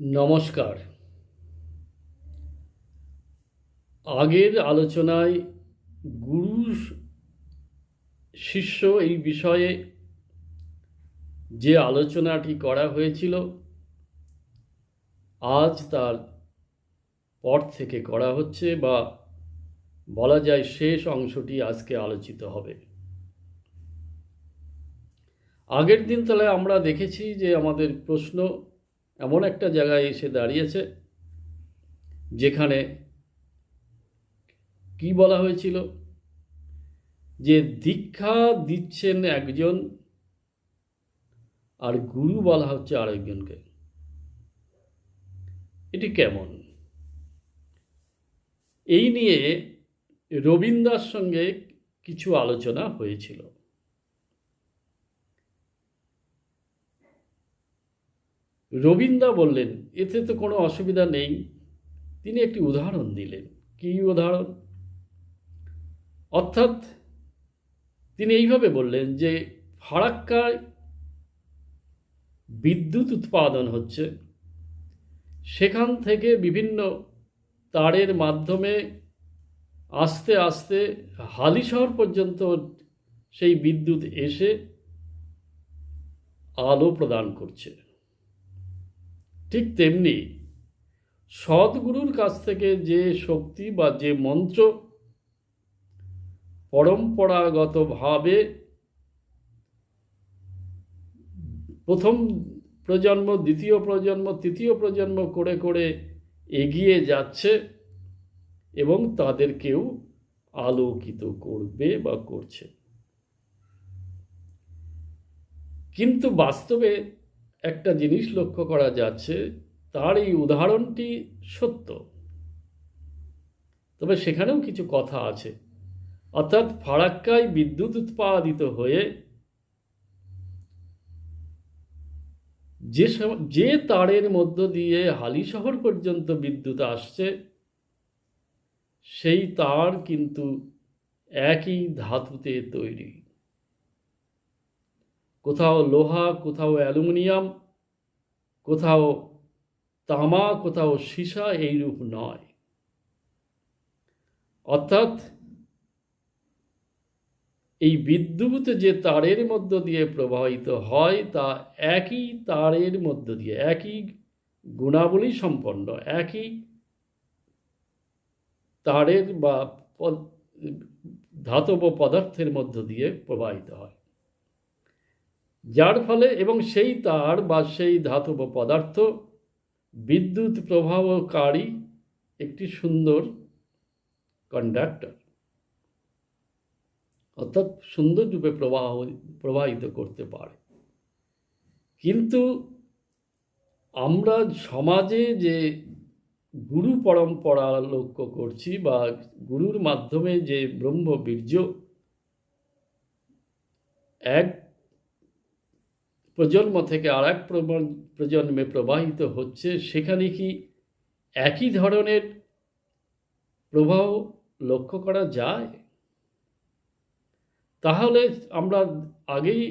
নমস্কার। আগের আলোচনায় গুরু শিষ্য এই বিষয়ে যে আলোচনাটি করা হয়েছিল, আজ তার পর থেকে করা হচ্ছে বা বলা যায় শেষ অংশটি আজকে আলোচিত হবে। আগের দিন তাহলে আমরা দেখেছি যে আমাদের প্রশ্ন এমন একটা জায়গায় এসে দাঁড়িয়েছে যেখানে কি বলা হয়েছিল? যে দীক্ষা দিচ্ছেন একজন আর গুরু বলা হচ্ছে আরেকজনকে। এটি কেমন? এই নিয়ে রবীন্দ্রার সঙ্গে কিছু আলোচনা হয়েছিল। রবীন্দ্রা বললেন, এতে তো কোনো অসুবিধা নেই। তিনি একটি উদাহরণ দিলেন। কী উদাহরণ? অর্থাৎ তিনি এইভাবে বললেন যে, ফারাক্কায় বিদ্যুৎ উৎপাদন হচ্ছে। সেখান থেকে বিভিন্ন তারের মাধ্যমে আস্তে আস্তে হালিশহর পর্যন্ত সেই বিদ্যুৎ এসে আলো প্রদান করছে। ঠিক তেমনি সদ্গুরুর কাছ থেকে যে শক্তি বা যে মন্ত্র পরম্পরাগতভাবে প্রথম প্রজন্ম, দ্বিতীয় প্রজন্ম, তৃতীয় প্রজন্ম করে করে এগিয়ে যাচ্ছে এবং তাদেরকেও আলোকিত করবে বা করছে। কিন্তু বাস্তবে একটা জিনিস লক্ষ্য করা যাচ্ছে, তার এই উদাহরণটি সত্য। তবে সেখানেও কিছু কথা আছে। অর্থাৎ ফারাক্কায় বিদ্যুৎ উৎপাদিত হয়ে যে যে তারের মধ্য দিয়ে হালিশহর পর্যন্ত বিদ্যুৎ আসছে, সেই তার কিন্তু একই ধাতুতে তৈরি। কোথাও লোহা, কোথাও অ্যালুমিনিয়াম, কোথাও তামা, কোথাও সীসা এইরূপ নয়। অর্থাৎ এই বিদ্যুৎ যে তারের মধ্য দিয়ে প্রবাহিত হয়, তা একই তারের মধ্য দিয়ে, একই গুণাবলী সম্পন্ন, একই তারের বা ধাতব পদার্থের মধ্য দিয়ে প্রবাহিত হয়। যার ফলে এবং সেই তার বা সেই ধাতব পদার্থ বিদ্যুৎ প্রবাহকারী একটি সুন্দর কন্ডাক্টর অর্থাৎ সুন্দর রূপে প্রবাহ, প্রবাহিত করতে পারে। কিন্তু আমরা সমাজে যে গুরু পরম্পরা লক্ষ্য করছি বা গুরুর মাধ্যমে যে ব্রহ্মবীর্য, এক প্রজন্ম থেকে আর এক প্রজন্মে প্রবাহিত হচ্ছে, সেখানে কি একই ধরনের প্রভাব লক্ষ্য করা যায়? তাহলে আমরা আগেই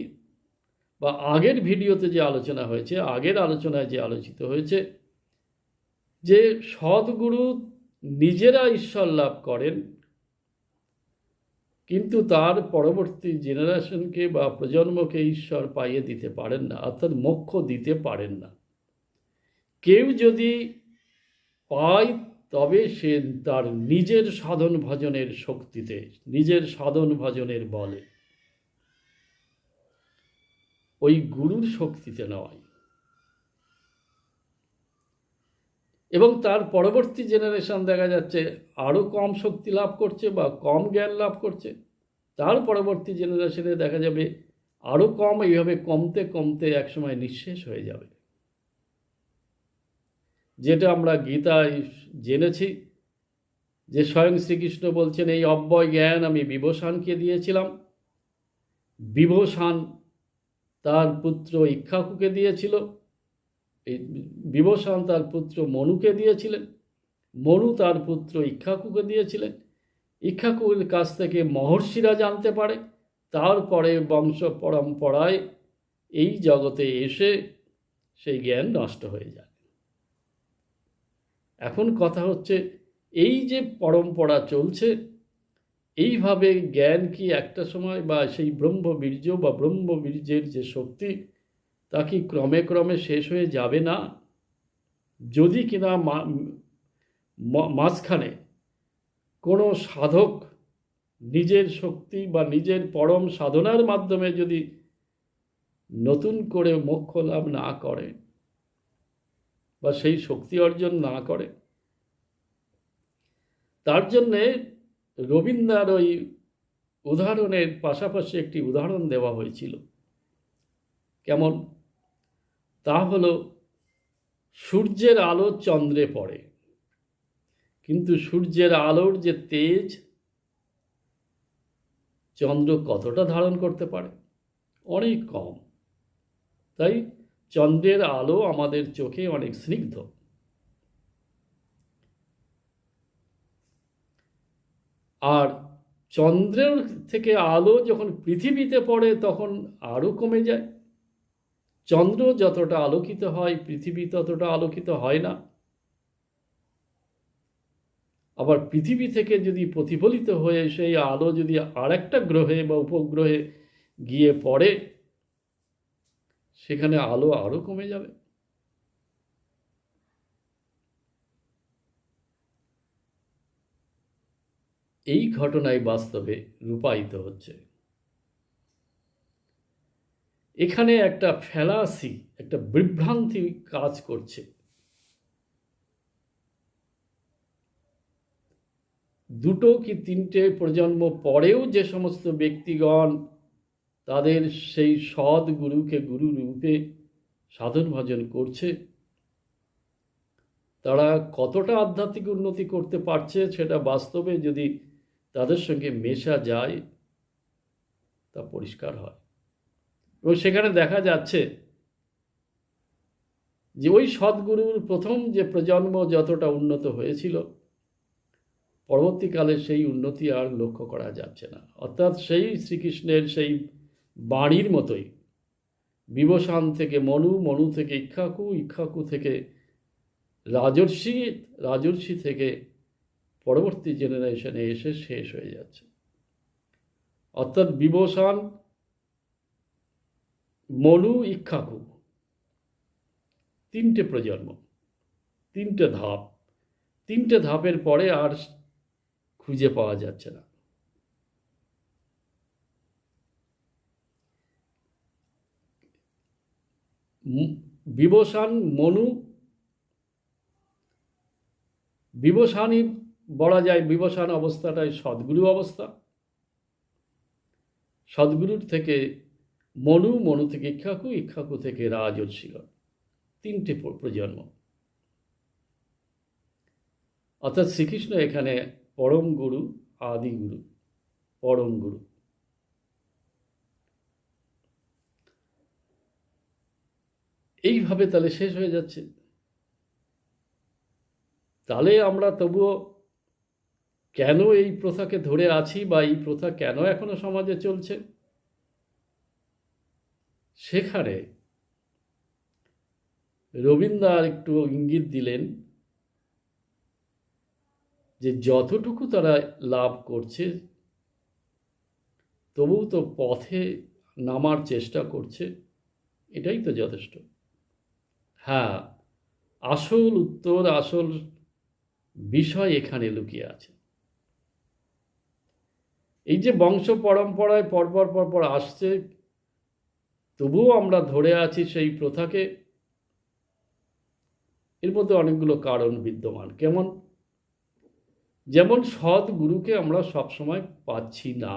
বা আগের ভিডিওতে যে আলোচনা হয়েছে, আগের আলোচনায় যে আলোচিত হয়েছে, যে সদ্গুরু নিজেরা ঈশ্বর লাভ করেন কিন্তু তার পরবর্তী জেনারেশনকে বা প্রজন্মকে ঈশ্বর পাইয়ে দিতে পারেন না, অর্থাৎ মোক্ষ দিতে পারেন না। কেউ যদি পায়, তবে সে তার নিজের সাধন ভজনের শক্তিতে, নিজের সাধন ভজনের বলে। ওই গুরুর শক্তিতে নয়। এবং তার পরবর্তী জেনারেশন দেখা যাচ্ছে আরও কম শক্তি লাভ করছে বা কম জ্ঞান লাভ করছে। তার পরবর্তী জেনারেশনে দেখা যাবে আরও কম এইভাবে কমতে কমতে একসময় নিঃশেষ হয়ে যাবে। যেটা আমরা গীতায় জেনেছি যে স্বয়ং শ্রীকৃষ্ণ বলছেন, এই অব্যয় জ্ঞান আমি বিভূষণকে দিয়েছিলাম। বিভূষণ তার পুত্র ইক্ষাকুকে দিয়েছিল। এই বিভসান তার পুত্র মনুকে দিয়েছিলেন। মনু তার পুত্র ইক্ষাকুকে দিয়েছিলেন। ইক্ষাকুর কাছ থেকে মহর্ষিরা জানতে পারে, তারপরে বংশ পরম্পরায় এই জগতে এসে সেই জ্ঞান নষ্ট হয়ে যায়। এখন কথা হচ্ছে, এই যে পরম্পরা চলছে, এইভাবে জ্ঞান কি একটা সময় বা সেই ব্রহ্মবীর্য বা ব্রহ্মবীর্যের যে শক্তি তা কি ক্রমে ক্রমে শেষ হয়ে যাবে না? যদি কিনা মাঝখানে কোনো সাধক নিজের শক্তি বা নিজের পরম সাধনার মাধ্যমে যদি নতুন করে মোক্ষ লাভ না করে বা সেই শক্তি অর্জন না করে, তার জন্যে রবীন্দ্রার ওই উদাহরণের পাশাপাশি একটি উদাহরণ দেওয়া হয়েছিল। কেমন? তা হল, সূর্যের আলো চন্দ্রে পড়ে। কিন্তু সূর্যের আলোর যে তেজ, চন্দ্র কতটা ধারণ করতে পারে? অনেক কম। তাই চন্দ্রের আলো আমাদের চোখে অনেক স্নিগ্ধ। আর চন্দ্রের থেকে আলো যখন পৃথিবীতে পড়ে, তখন আরও কমে যায়। চন্দ্র যতটা আলোকিত হয়, পৃথিবী ততটা আলোকিত হয় না। আবার পৃথিবী থেকে যদি প্রতিফলিত হয়ে সেই আলো যদি আরেকটা গ্রহে বা উপগ্রহে গিয়ে পড়ে, সেখানে আলো আরও কমে যাবে। এই ঘটনায় বাস্তবে রূপায়িত হচ্ছে। এখানে একটা ফেলাসি, একটা বিভ্রান্তি কাজ করছে। দুটো কি তিনটে প্রজন্ম পরেও যে সমস্ত ব্যক্তিগণ তাদের সেই সৎ গুরুকে গুরু রূপে সাধন ভজন করছে, তারা কতটা আধ্যাত্মিক উন্নতি করতে পারছে সেটা বাস্তবে যদি তাদের সঙ্গে মেশা যায়, তা পরিষ্কার হয়। এবং সেখানে দেখা যাচ্ছে যে ওই সদ্গুরুর প্রথম যে প্রজন্ম যতটা উন্নত হয়েছিল, পরবর্তীকালে সেই উন্নতি আর লক্ষ্য করা যাচ্ছে না। অর্থাৎ সেই শ্রীকৃষ্ণের সেই বাণীর মতোই বিবসান থেকে মনু মনু থেকে ইক্ষাকু ইক্ষাকু থেকে রাজর্ষি রাজর্ষি থেকে পরবর্তী জেনারেশনে এসে শেষ হয়ে যাচ্ছে। অর্থাৎ বিবসান মনু ইক্ষাকু। তিনটে প্রজন্ম, তিনটে ধাপ, তিনটে ধাপের পরে আর খুঁজে পাওয়া যাচ্ছে না। বিবসান মনু, বিবসানই বলা যায়, বিবসান অবস্থাটাই সদ্গুরু অবস্থা। সদ্গুরুর থেকে মনু মনু থেকে ইক্ষাকু ইক্ষাকু থেকে রাজর্ষিগণ তিনটে প্রজন্ম। অর্থাৎ শ্রীকৃষ্ণ এখানে পরম গুরু, আদি গুরু, পরম গুরু। এইভাবে তাহলে শেষ হয়ে যাচ্ছে। তাহলে আমরা তবুও কেন এই প্রথাকে ধরে আছি বা এই প্রথা কেন এখনও সমাজে চলছে? সেখানে রবীন্দ্র একটু ইঙ্গিত দিলেন যে যতটুকু তারা লাভ করছে, তবুও তো পথে নামার চেষ্টা করছে, এটাই তো যথেষ্ট। হ্যাঁ আসল উত্তর, আসল বিষয় এখানে লুকিয়ে আছে। এই যে বংশ পরম্পরায় পরপর পরপর আসছে তবুও আমরা ধরে আছি সেই প্রথাকে। এর মধ্যে অনেকগুলো কারণ বিদ্যমান। কেমন? যেমন সৎ গুরুকে আমরা সবসময় পাচ্ছি না।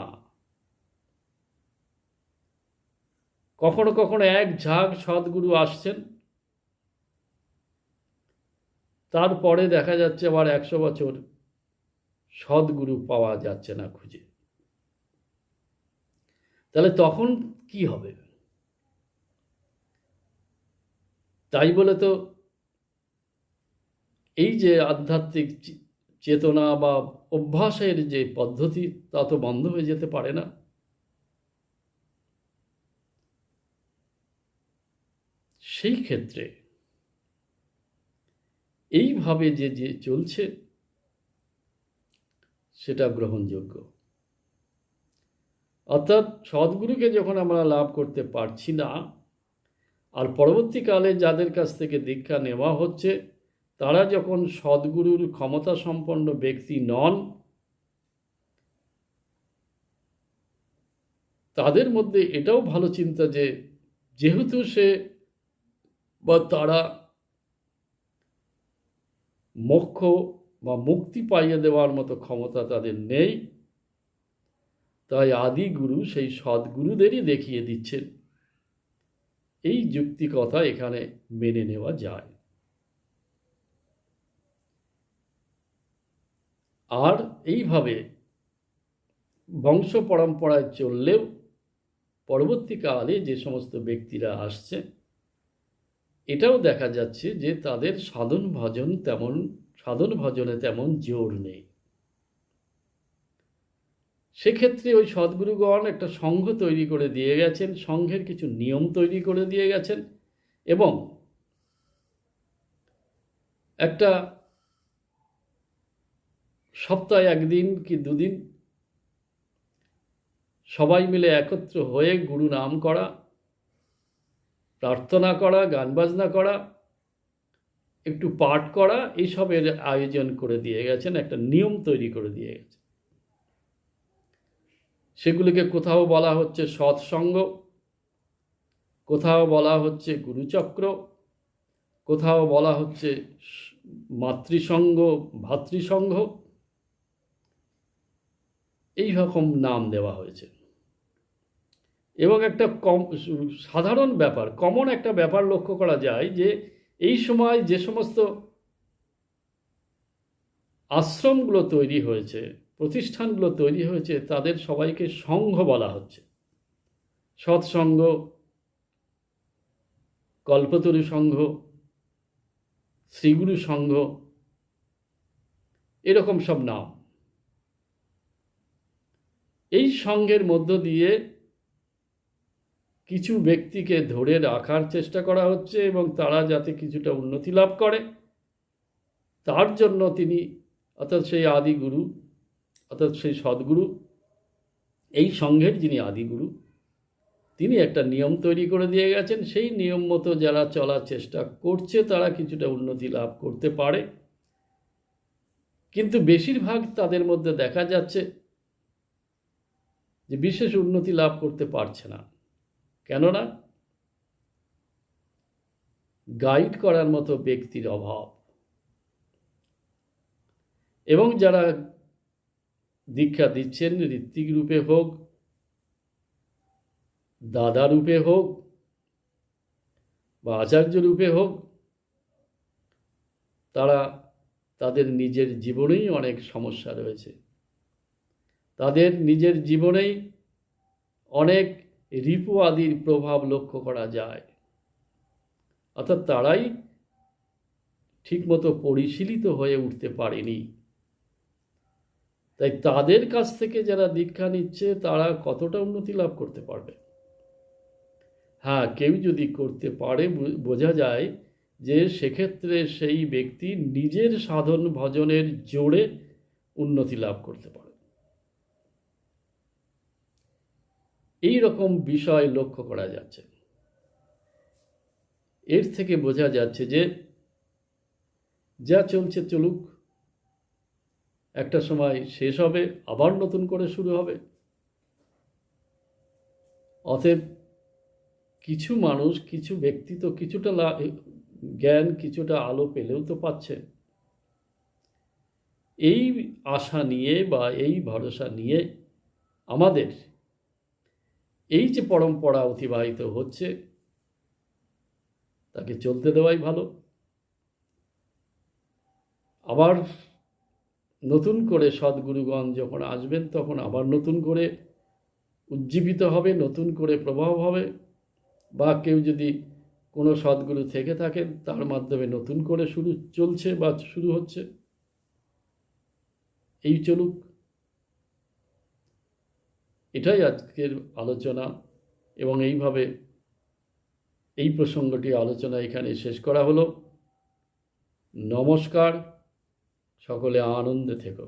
কখনো কখনো এক ঝাঁক সদ্গুরু আসছেন। তারপরে দেখা যাচ্ছে আবার একশো বছর সদ্গুরু পাওয়া যাচ্ছে না খুঁজে। তাহলে তখন কি হবে? তাই বলে তো এই যে আধ্যাত্মিক চেতনা বা অভ্যাসের যে পদ্ধতি, তা তো বন্ধ হয়ে যেতে পারে না। সেই ক্ষেত্রে এইভাবে যে যে চলছে, সেটা গ্রহণযোগ্য। অর্থাৎ সদ্গুরুকে যখন আমরা লাভ করতে পারছি না আর পরবর্তীকালে যাদের কাছ থেকে দীক্ষা নেওয়া হচ্ছে, তারা যখন সদ্গুরুর ক্ষমতা সম্পন্ন ব্যক্তি নন, তাদের মধ্যে এটাও ভালো চিন্তা যে যেহেতু সে বা তারা মোক্ষ বা মুক্তি পাইয়ে দেওয়ার মতো ক্ষমতা তাদের নেই, তাই আদি গুরু সেই সদ্গুরুদেরই দেখিয়ে দিচ্ছেন। এই যুক্তি কথা এখানে মেনে নেওয়া যায়। আর এইভাবে বংশ পরম্পরায় চললেও পরবর্তীকালে যে সমস্ত ব্যক্তিরা আসছে, এটাও দেখা যাচ্ছে যে তাদের সাধন ভজন তেমন, সাধন ভজনে তেমন জোর নেই। সেক্ষেত্রে ওই সদ্গুরুগণ একটা সংঘ তৈরি করে দিয়ে গেছেন, সংঘের কিছু নিয়ম তৈরি করে দিয়ে গেছেন এবং একটা সপ্তাহে একদিন কি দুদিন সবাই মিলে একত্র হয়ে গুরু নাম করা, প্রার্থনা করা গান বাজনা করা, একটু পাঠ করা, এইসবের আয়োজন করে দিয়ে গেছেন, একটা নিয়ম তৈরি করে দিয়ে গেছেন। সেগুলিকে কোথাও বলা হচ্ছে সৎসঙ্গ, কোথাও বলা হচ্ছে গুরুচক্র, কোথাও বলা হচ্ছে মাতৃসঙ্গ ভাতৃসংঘ এই রকম নাম দেওয়া হয়েছে। এবং একটা কম সাধারণ ব্যাপার, কমন একটা ব্যাপার লক্ষ্য করা যায় যে এই সময় যে সমস্ত আশ্রমগুলো তৈরি হয়েছে প্রতিষ্ঠানগুলো তৈরি হয়েছে, তাদের সবাইকে সংঘ বলা হচ্ছে। সৎসঙ্গ, কল্পতরু সংঘ, শ্রীগুরু সংঘ, এরকম সব নাম। এই সংঘের মধ্য দিয়ে কিছু ব্যক্তিকে ধরে রাখার চেষ্টা করা হচ্ছে এবং তারা যাতে কিছুটা উন্নতি লাভ করে। তার জন্য তিনি, অর্থাৎ সেই আদিগুরু অর্থাৎ সেই সদ্গুরু, এই সংঘের যিনি আদিগুরু, তিনি একটা নিয়ম তৈরি করে দিয়ে গেছেন। সেই নিয়ম মতো যারা চলার চেষ্টা করছে, তারা কিছুটা উন্নতি লাভ করতে পারে। কিন্তু বেশিরভাগ তাদের মধ্যে দেখা যাচ্ছে যে বিশেষ উন্নতি লাভ করতে পারছে না। কেননা গাইড করার মতো ব্যক্তির অভাব। এবং যারা দীক্ষা দিচ্ছেন ঋত্বিক রূপে হোক, দাদা রূপে হোক, বা আচার্য রূপে হোক, তারা তাদের নিজের জীবনেই অনেক সমস্যা রয়েছে। তাদের নিজের জীবনেই অনেক রিপু আদির প্রভাব লক্ষ্য করা যায়। অর্থাৎ তারাই ঠিকমতো পরিশীলিত হয়ে উঠতে পারেনি। তাই তাদের কাছ থেকে যারা দীক্ষা নিচ্ছে, তারা কতটা উন্নতি লাভ করতে পারবে? হ্যাঁ কেউ যদি করতে পারে বোঝা যায় যে সেক্ষেত্রে সেই ব্যক্তি নিজের সাধন ভজনের জোরে উন্নতি লাভ করতে পারে। এই রকম বিষয় লক্ষ্য করা যাচ্ছে। এর থেকে বোঝা যাচ্ছে যে যা চলছে চলুক একটা সময় শেষ হবে, আবার নতুন করে শুরু হবে। অতএব কিছু মানুষ, কিছু ব্যক্তি তো কিছুটা জ্ঞান, কিছুটা আলো পেলেও তো পাচ্ছে। এই আশা নিয়ে বা এই ভরসা নিয়ে আমাদের এই যে পরম্পরা অতিবাহিত হচ্ছে, তাকে চলতে দেওয়াই ভালো। আবার নতুন করে সদ্গুরুগণ যখন আসবেন, তখন আবার নতুন করে উজ্জীবিত হবে, নতুন করে প্রভাব হবে। বা কেউ যদি কোনো সদ্গুরু থেকে থাকেন, তার মাধ্যমে নতুন করে শুরু চলছে বা শুরু হচ্ছে। এই চলুক। এটাই আজকের আলোচনা এবং এইভাবে এই প্রসঙ্গটি আলোচনা এখানে শেষ করা হলো। নমস্কার। সকলে আনন্দে থেকো।